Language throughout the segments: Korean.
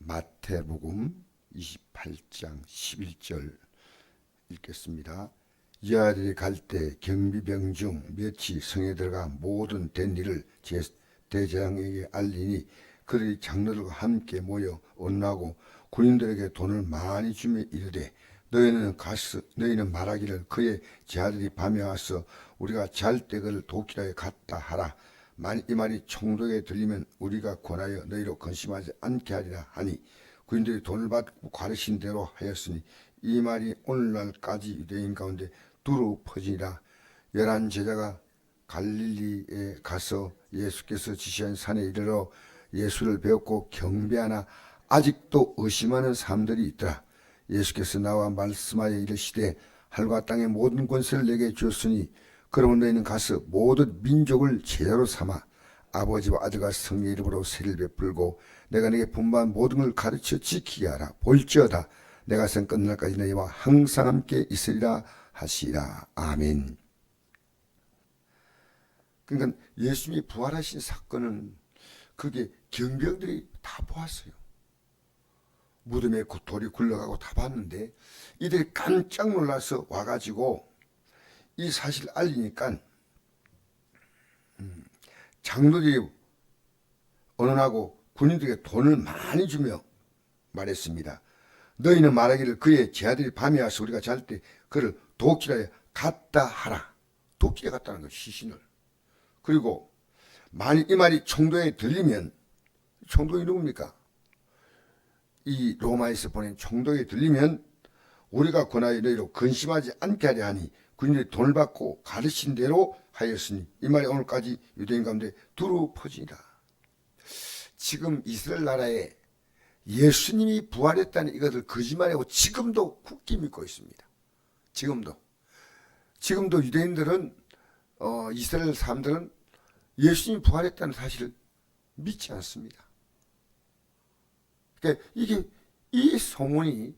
마태복음 28장 11절 읽겠습니다. 이 아들이 갈 때 경비병 중 몇이 성에 들어가 모든 된 일을 제 대장에게 알리니 그들이 장로들과 함께 모여 온나고 군인들에게 돈을 많이 주며 이르되 너희는 가서 너희는 말하기를 그의 제 아들이 밤에 와서 우리가 잘 때 그를 도끼라에 갔다 하라 이 말이 총독에 들리면 우리가 권하여 너희로 건심하지 않게 하리라 하니 그인들이 돈을 받고 가르친 대로 하였으니 이 말이 오늘날까지 유대인 가운데 두루 퍼지니라. 열한 제자가 갈릴리에 가서 예수께서 지시한 산에 이르러 예수를 배웠고 경배하나 아직도 의심하는 사람들이 있더라. 예수께서 나와 말씀하여 이르시되 하늘과 땅의 모든 권세를 내게 주었으니 그러면 너희는 가서 모든 민족을 제자로 삼아 아버지와 아들과 성령 이름으로 세를 베풀고 내가 네게 분부한 모든 걸 가르쳐 지키게 하라. 볼지어다. 내가 생 끝날까지 너희와 항상 함께 있으리라 하시라. 아멘. 그러니까 예수님이 부활하신 사건은 그게 경병들이 다 보았어요. 무덤에 그 돌이 굴러가고 다 봤는데 이들이 깜짝 놀라서 와가지고 이 사실을 알리니까 음, 장로들이 언언하고 군인들에게 돈을 많이 주며 말했습니다. 너희는 말하기를 그의 제 아들이 밤에 와서 우리가 잘 때 그를 도끼라에 갖다 하라. 도끼에 갔다는 거 시신을. 그리고 만일 이 말이 총독에 들리면 총독이 누굽니까? 이 로마에서 보낸 총독에 들리면 우리가 권하여 너희로 근심하지 않게 하려 하니 군인들이 돈을 받고 가르친 대로 하였으니 이 말이 오늘까지 유대인 가운데 두루 퍼지니라. 지금 이스라엘 나라에 예수님이 부활했다는 이것을 거짓말하고 지금도 굳게 믿고 있습니다. 지금도. 지금도 유대인들은 어, 이스라엘 사람들은 예수님이 부활했다는 사실을 믿지 않습니다. 그러니까 이게 이 소문이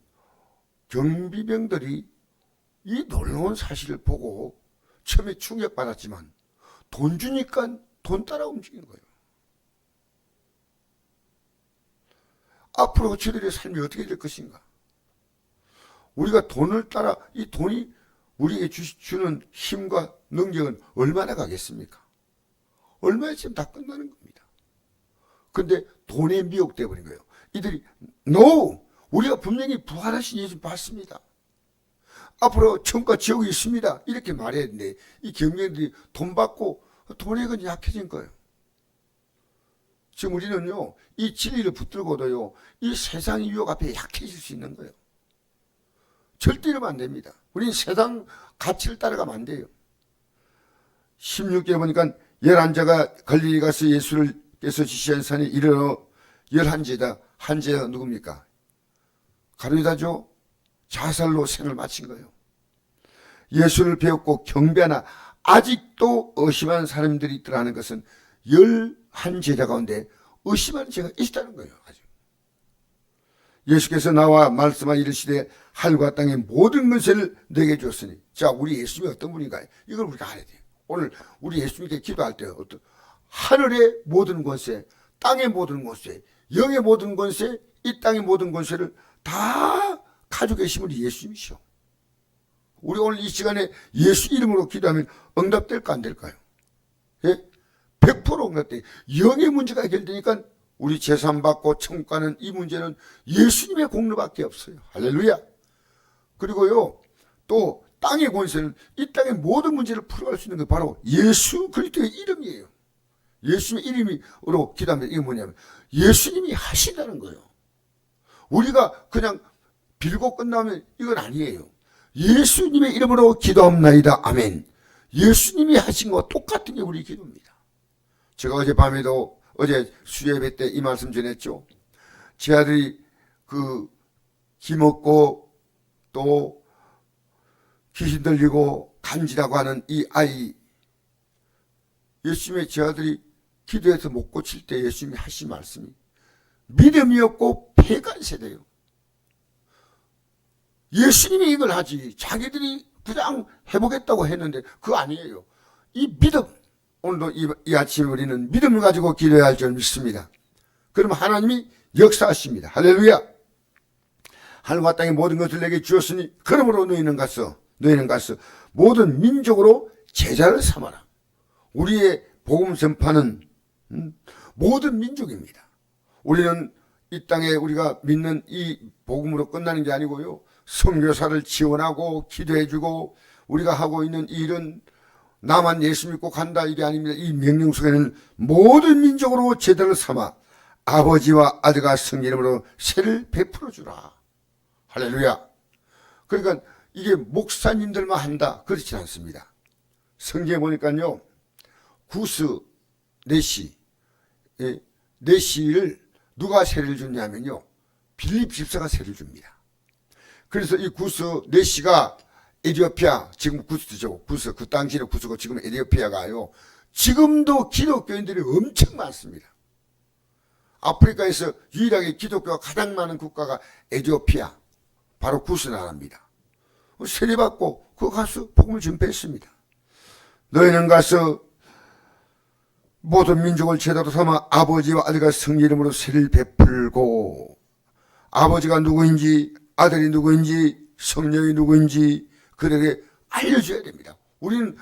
경비병들이 이 놀라운 사실을 보고 처음에 충격받았지만 돈 주니까 돈 따라 움직이는 거예요. 앞으로 저들의 삶이 어떻게 될 것인가? 우리가 돈을 따라 이 돈이 우리에게 주, 주는 힘과 능력은 얼마나 가겠습니까? 얼마에 지금 다 끝나는 겁니다. 근데 돈에 미혹돼 버린 거예요. 이들이 NO! 우리가 분명히 부활하신 예수 봤습니다. 앞으로 천과 지옥이 있습니다. 이렇게 말했는데 이 경쟁들이 돈 받고 그냥 약해진 거예요. 지금 우리는요, 이 진리를 붙들고도요, 이 세상의 유혹 앞에 약해질 수 있는 거예요. 절대 이러면 안 됩니다. 우리는 세상 가치를 따라가면 안 돼요. 16절에 보니까 열한 자가 갈릴리 가서 예수를 께서 지시한 산에 이르러 열한 제다. 한 제가 누굽니까? 가룟유다죠. 자살로 생을 마친 거예요. 예수를 배웠고 경배하나 아직도 의심하는 사람들이 있더라는 것은 열한 제자 가운데 의심하는 제가 있다는 거예요. 아직. 예수께서 나와 말씀하 이르시되 하늘과 땅의 모든 것을 내게 줬으니 자 우리 예수님이 어떤 분인가 이걸 우리가 알아야 돼요. 오늘 우리 예수님께 기도할 때 어떤 하늘의 모든 권세, 땅의 모든 권세, 영의 모든 권세, 이 땅의 모든 권세를 다 가지고 계신 분이 예수님이시오. 우리 오늘 이 시간에 예수 이름으로 기도하면 응답될까 안 될까요? 예? 100% 응답돼. 영의 문제가 해결되니까 우리 재산 받고 천국 가는 이 문제는 예수님의 공로밖에 없어요. 할렐루야. 그리고요, 또 땅의 권세는 이 땅의 모든 문제를 풀어갈 수 있는 게 바로 예수 그리스도의 이름이에요. 예수님의 이름으로 기도하면 이게 뭐냐면 예수님이 하신다는 거예요. 우리가 그냥 빌고 끝나면 이건 아니에요. 예수님의 이름으로 기도합나이다. 아멘. 예수님이 하신 것과 똑같은 게 우리 기도입니다. 제가 어제 밤에도 어제 수예배 때 이 말씀 전했죠. 제 아들이 그 기먹고 또 귀신 들리고 간지라고 하는 이 아이 예수님의 제 아들이 기도해서 못 고칠 때 예수님이 하신 말씀이 믿음이 없고 폐간 세대요. 예수님이 이걸 하지 자기들이 그냥 해보겠다고 했는데 그거 아니에요. 이 믿음 오늘도 이, 이 아침에 우리는 믿음을 가지고 기도해야 할 줄 믿습니다. 그럼 하나님이 역사하십니다. 할렐루야. 하늘과 땅의 모든 것을 내게 주었으니 그러므로 너희는 가서 너희는 가서 모든 민족으로 제자를 삼아라. 우리의 복음 전파는 음, 모든 민족입니다. 우리는 이 땅에 우리가 믿는 이 복음으로 끝나는 게 아니고요. 선교사를 지원하고 기도해주고 우리가 하고 있는 이 일은 나만 예수 믿고 간다 이게 아닙니다. 이 명령 속에는 모든 민족으로 제자를 삼아 아버지와 아들과 성령 이름으로 세를 베풀어 주라. 할렐루야. 그러니까 이게 목사님들만 한다. 그렇지 않습니다. 성경에 보니까요. 구스 네시, 예, 네시를 누가 세를 주냐면요. 빌립 집사가 세를 줍니다. 그래서 이 구스 네시가 에디오피아, 지금 구스죠. 구스, 그 당시는 구스고 지금 에디오피아가요. 지금도 기독교인들이 엄청 많습니다. 아프리카에서 유일하게 기독교가 가장 많은 국가가 에디오피아, 바로 구스 나라입니다. 세례받고 그 가서 복음을 전폐했습니다. 너희는 가서 모든 민족을 제대로 삼아 아버지와 아들과 성령 이름으로 세를 베풀고 아버지가 누구인지 아들이 누구인지 성령이 누구인지 그들에게 알려줘야 됩니다. 우리는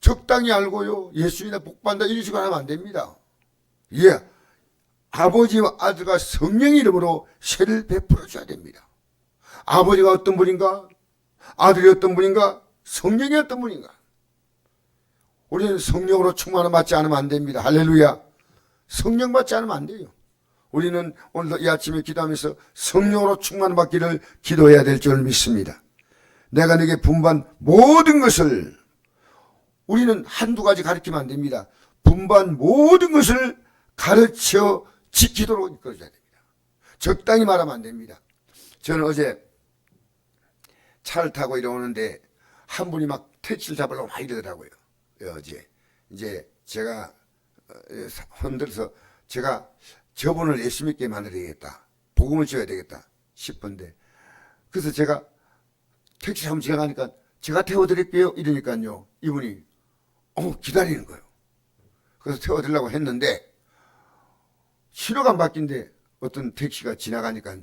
적당히 알고요 예수님의 복받다 이런 식으로 하면 안 됩니다. 예, 아버지와 아들과 성령 이름으로 세를 베풀어 줘야 됩니다. 아버지가 어떤 분인가? 아들이 어떤 분인가? 성령이 어떤 분인가? 우리는 성령으로 충만을 받지 않으면 안 됩니다. 할렐루야. 성령 받지 않으면 안 돼요. 우리는 오늘도 이 아침에 기도하면서 성령으로 충만을 받기를 기도해야 될 줄 믿습니다. 내가 내게 분반 모든 것을 우리는 한두 가지 가르치면 안 됩니다. 분반 모든 것을 가르쳐 지키도록 이끌어줘야 됩니다. 적당히 말하면 안 됩니다. 저는 어제 차를 타고 이러는데 한 분이 막 택시를 잡으려고 막 이러더라고요. 어제 이제 제가 어, 흔들어서 제가 저분을 예수 믿게 만들어야겠다. 복음을 줘야 되겠다 싶은데 그래서 제가 택시 한번 지나가니까 제가 태워드릴게요 이러니까요 이분이 어 기다리는 거예요. 그래서 태워드리려고 했는데 신호가 안 바뀐데 어떤 택시가 지나가니까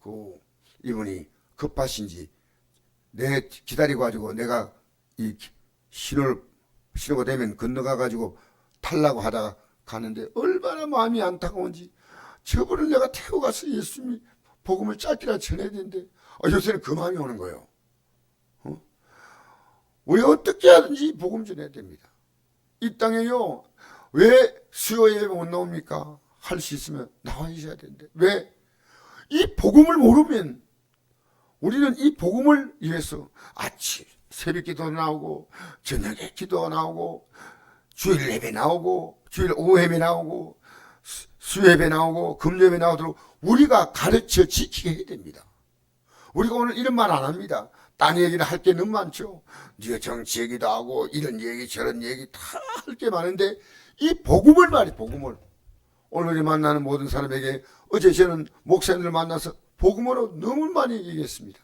그 이분이 급하신지 내 기다리고 가지고 내가 이 신호를 신호가 되면 건너가 가지고 탈라고 하다가 가는데 얼마 나 마음이 안타까운지 저분을 내가 태워가서 예수님이 복음을 짧게라 전해야 되는데 아, 요새는 그 마음이 오는 거예요. 어? 왜 어떻게 하든지 복음 전해야 됩니다. 이 땅에요 왜 수요 예배 못 나옵니까? 할 수 있으면 나와 있어야 되는데 왜? 이 복음을 모르면 우리는 이 복음을 위해서 아침 새벽 기도 나오고 저녁에 기도 나오고 주일 예배 나오고 주일 오후 예배 나오고 수- 수예배 나오고 금요예배 나오도록 우리가 가르쳐 지키게 해야 됩니다. 우리가 오늘 이런 말 안 합니다. 딴 얘기를 할 게 너무 많죠. 네가 정치 얘기도 하고 이런 얘기 저런 얘기 다 할 게 많은데 이 복음을 말이 복음을 오늘 우리 만나는 모든 사람에게 어제 저는 목사님들 만나서 복음으로 너무 많이 얘기했습니다.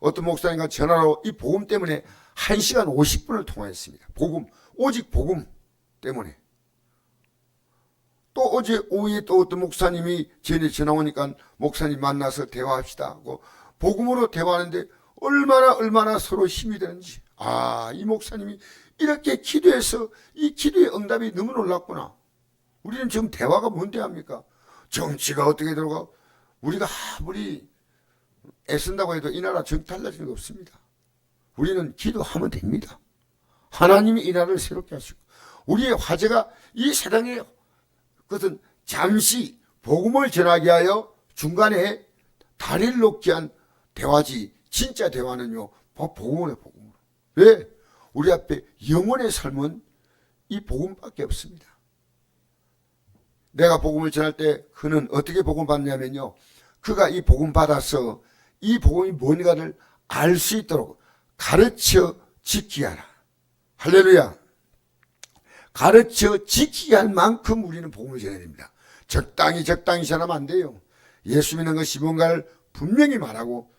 어떤 목사님과 전화로 이 복음 때문에 1시간 50분을 통화했습니다. 복음, 오직 복음 때문에. 또 어제 오후에 또 어떤 목사님이 전에 전화 오니까 목사님 만나서 대화합시다 하고 복음으로 대화하는데 얼마나 얼마나 서로 힘이 되는지. 아 이 목사님이 이렇게 기도해서 이 기도의 응답이 너무 놀랍구나. 우리는 지금 대화가 뭔데 합니까? 정치가 어떻게 들어가? 우리가 아무리 애쓴다고 해도 이 나라 정 달라지는 거 없습니다. 우리는 기도하면 됩니다. 하나님이 이 나라를 새롭게 하시고 우리의 화제가 이 세상에 그것은 잠시 복음을 전하게 하여 중간에 다리를 놓게 한 대화지 진짜 대화는요 복- 복음으로 복음으로. 왜? 우리 앞에 영원의 삶은 이 복음밖에 없습니다. 내가 복음을 전할 때 그는 어떻게 복음 받냐면요 그가 이 복음 받아서 이 복음이 뭔가를 알 수 있도록 가르쳐 지키게 하라. 할렐루야 가르쳐 지키게 할 만큼 우리는 복음을 전해야 됩니다. 적당히 적당히 전하면 안 돼요. 예수 믿는 것이 뭔가를 분명히 말하고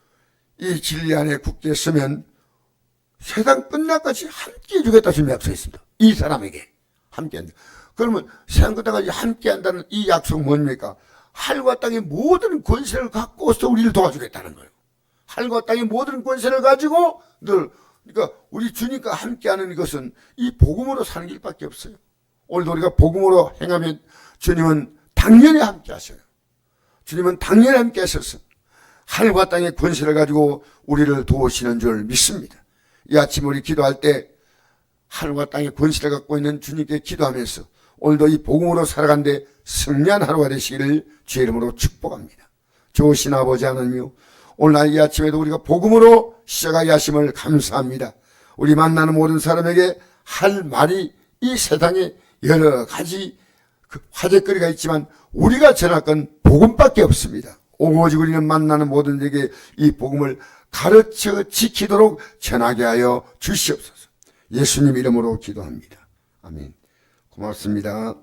이 진리 안에 굳게 서면 세상 끝날까지 함께 해주겠다 지금 약속했습니다. 이 사람에게 함께 한다. 그러면 세상 끝날까지 함께 한다는 이 약속 뭡니까? 하늘과 땅의 모든 권세를 갖고서 우리를 도와주겠다는 거예요. 하늘과 땅의 모든 권세를 가지고 늘 그러니까 우리 주님과 함께하는 이것은 이 복음으로 사는 길밖에 없어요. 오늘도 우리가 복음으로 행하면 주님은 당연히 함께하셔요. 주님은 당연히 함께하셔서 하늘과 땅의 권세를 가지고 우리를 도우시는 줄 믿습니다. 이 아침 우리 기도할 때 하늘과 땅의 권세를 갖고 있는 주님께 기도하면서 오늘도 이 복음으로 살아간데 승리한 하루가 되시기를 주의 이름으로 축복합니다. 좋으신 아버지 하나님이요. 오늘 이 아침에도 우리가 복음으로 시작하게 하심을 감사합니다. 우리 만나는 모든 사람에게 할 말이 이 세상에 여러 가지 그 화제거리가 있지만 우리가 전할 건 복음밖에 없습니다. 오직 우리는 만나는 모든 에게 이 복음을 가르쳐 지키도록 전하게 하여 주시옵소서. 예수님 이름으로 기도합니다. 아멘. 고맙습니다.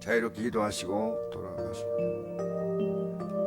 자, 이렇게 기도하시고 돌아가시고.